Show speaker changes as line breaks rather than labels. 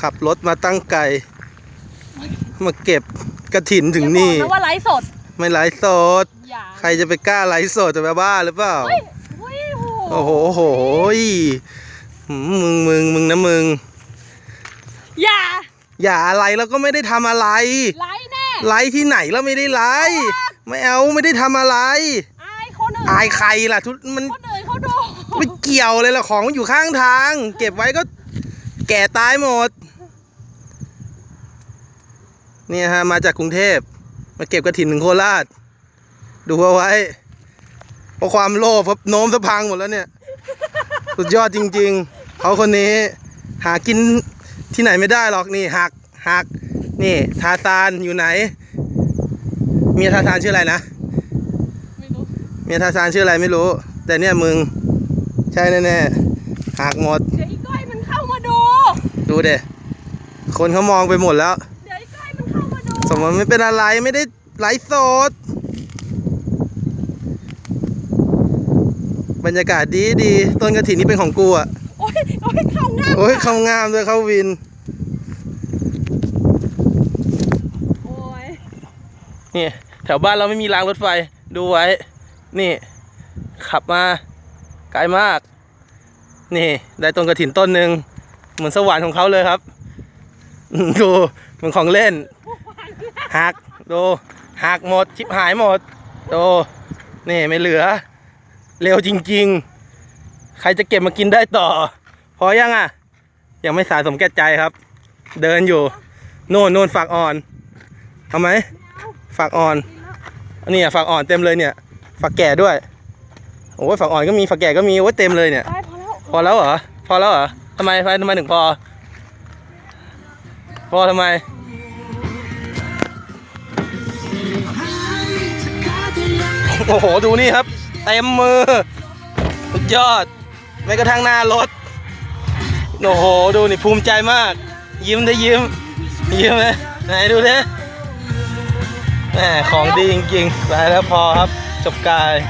ขับรถมาตั้งไกลมาเก็บกระถินถึงนี่
อย่าบอกนะว่าไลฟ์สด
ไม่ไลฟ์สด
อย่า
ใครจะไปกล้าไลฟ์สดจะไปบ้าหรือเปล่า
เฮ้ยเฮ้ยโอ้โห
โอ้โหโอ้โหยหืมมึงมึงมึงนะมึง
อย่า
อย่าอะไรแล้วก็ไม่ได้ทำอะไร
ไลฟ์แน่
ไลฟ์ที่ไหนแล้วไม่ได้ไลฟ์ไม่เอาไม่ได้ทำอะไร
อายคนอื่น
อายใครล่ะทุกมัน
คนอื่นเขาดู
ไม่เกี่ยวเลยล่ะของมันอยู่ข้างทาง เก็บไว้ก็แก่ตายหมด เนี่ยฮะมาจากกรุงเทพ มาเก็บกระถินถึงโคราช ดูเอาไว้เพราะความโลภครับโน้มสะพังหมดแล้วเนี่ย สุดยอดจริง ๆ เขาคนนี้หากินที่ไหนไม่ได้หรอกนี่หักหักนี่ทาซานอยู่ไหน เมียทาซานชื่ออะไรนะ
ไม่รู้
เมียทาซานชื่ออะไรไม่รู้ แต่เนี่ยมึงใช่แน่ๆหักหมด
เดี๋ยวอีก้อยมันเข้ามาดู
ดูเด็คนเขามองไปหมดแล้ว สมมติไม่เป็นอะไรไม่ได้ไลฟ์สด บรรยากาศดีดีต้นกระถินนี่เป็นของกูอะ
โอ้ยโอ้ยเข้าง่าย
โอ้ยเข้างามเลยเข้าวิน
โอ้ย
นี่ แถวบ้านเราไม่มีรางรถไฟดูไว้ นี่ ขับมาไกลมาก นี่ ได้ต้นกระถินต้นหนึ่งเหมือนสวรรค์ของเขาเลยครับ ดูเหมือนของเล่น หักดูหักหมดชิบหายหมดดูนี่ไม่เหลือ เร็วจริง ๆ ใครจะเก็บมากินได้ต่อ พอยังอะ ยังไม่สะสมแก่ใจครับ เดินอยู่ โน่นโน่นฝักอ่อนเอาไหมฝักอ่อนนนี้ฝักอ่อนเต็มเลยเนี่ยฝักแก่ด้วยโอ้ยฝักอ่อนก็มีฝักแก่ก็มีโอ้ยเต็มเลยเนี่ย
พอแล้ว
พอแล้วเหรอพอแล้วเหรอทำไมทำไมถึงพอ พอทำไม โอ้โห ดูนี่ครับ เต็มมือ สุดยอดไม่กระทั่งหน้ารถ โอ้โห ดูนี่ภูมิใจมาก ยิ้มได้ยิ้ม ยิ้มไหมไหนดูดิแหมของดีจริงๆ ไปแล้วพอครับ จบกาย